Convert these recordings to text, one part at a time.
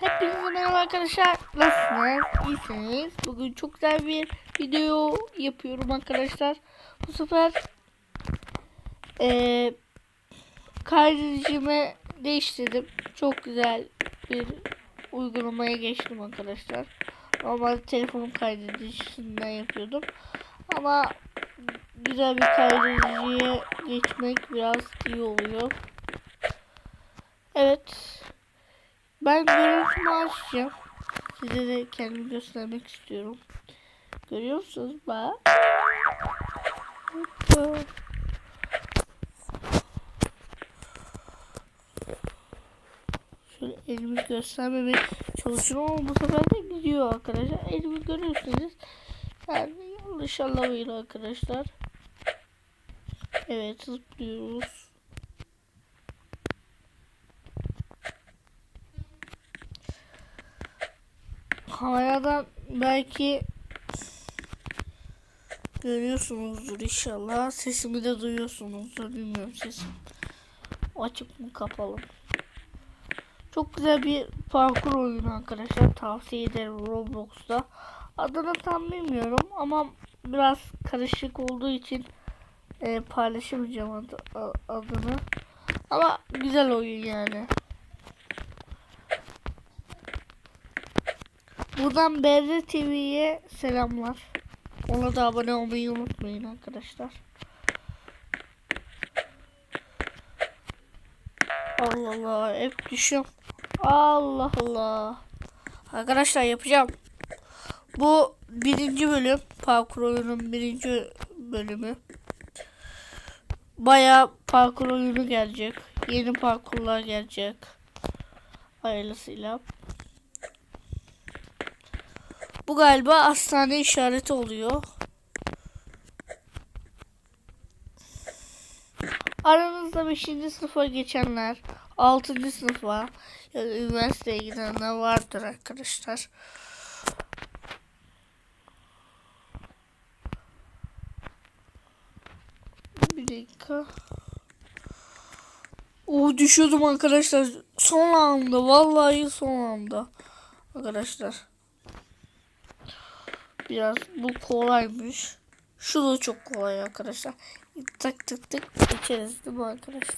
Hepinize merhaba arkadaşlar. Nasılsınız? İyisiniz. Bugün çok güzel bir video yapıyorum arkadaşlar. Bu sefer eee kaydedicimi değiştirdim. Çok güzel bir uygulamaya geçtim arkadaşlar. Normalde telefonum kaydedicisinden yapıyordum. Ama güzel bir kaydediciye geçmek biraz iyi oluyor. Evet. Ben görüntümü açacağım. Size de kendimi göstermek istiyorum. Görüyor musunuz? Bak. Şöyle elimi göstermemeye çalışıyorum ama bu sefer de gidiyor arkadaşlar. Elimi görüyorsunuz. Yani yanlış anlamayın arkadaşlar. Evet zıplıyoruz. Kameradan belki görüyorsunuzdur inşallah. Sesimi de duyuyorsunuzdur. Bilmiyorum sesim açık mı kapalı. Çok güzel bir parkur oyunu arkadaşlar. Tavsiye ederim Roblox'ta. Adını tam bilmiyorum ama biraz karışık olduğu için e, paylaşamayacağım adını. Ama güzel oyun yani. Buradan Berre TV'ye selamlar. Ona da abone olmayı unutmayın arkadaşlar. Allah Allah hep düşüyorum. Allah Allah. Arkadaşlar yapacağım. Bu birinci bölüm. Parkur oyunun birinci bölümü. Baya parkur oyunu gelecek. Yeni parkurlar gelecek. Hayırlısıyla. Bu galiba hastane işareti oluyor. Aranızda 5. sınıfa geçenler, 6. sınıfa ya da üniversiteye gidenler vardır arkadaşlar. Bir dakika. Oo düşüyordum arkadaşlar. Son anda vallahi son anda. Arkadaşlar. Biraz bu kolaymış. Şu da çok kolay arkadaşlar. Tık tık tık geçeriz değil mi arkadaşlar?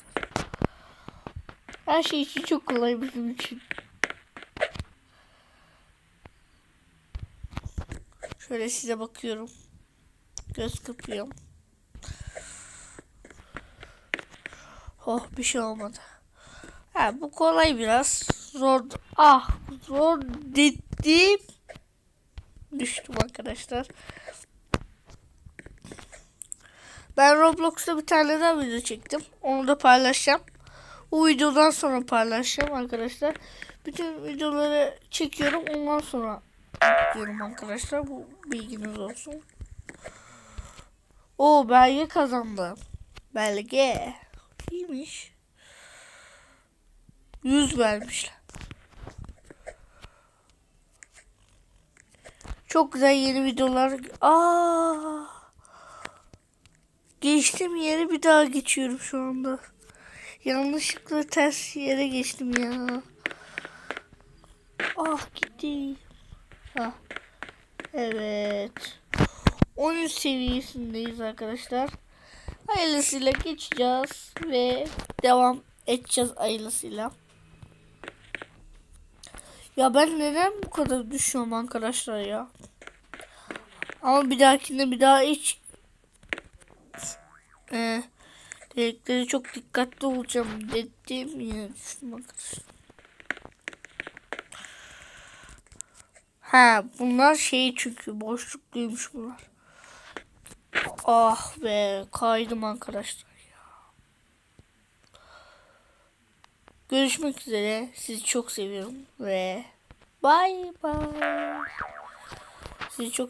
Her şey için çok kolay bizim için. Şöyle size bakıyorum. Göz kırpıyorum. Oh bir şey olmadı. Ha bu kolay biraz. Zor. Ah zor dedim. Düştüm arkadaşlar. Ben Roblox'ta bir tane daha video çektim. Onu da paylaşacağım. Bu videodan sonra paylaşacağım arkadaşlar. Bütün videoları çekiyorum. Ondan sonra yüklüyorum arkadaşlar. Bu bilginiz olsun. O belge kazandım. Belge. İyiymiş. 100 vermişler. Çok güzel yeni videolar. Aa! Geçtim yere bir daha geçiyorum şu anda. Yanlışlıkla ters yere geçtim ya. Ah gitti. Ha. Evet. 13 seviyesindeyiz arkadaşlar. Hayırlısıyla geçeceğiz ve devam edeceğiz hayırlısıyla. Ya ben neden bu kadar düşüyorum arkadaşlar ya? Ama bir dahakinde bir daha hiç e, delikleri çok dikkatli olacağım dedim yine arkadaşlar. Ha bunlar şey çünkü boşlukluymuş bunlar. Ah be kaydım arkadaşlar ya. Görüşmek üzere. Sizi çok seviyorum ve bye bye. Sizi çok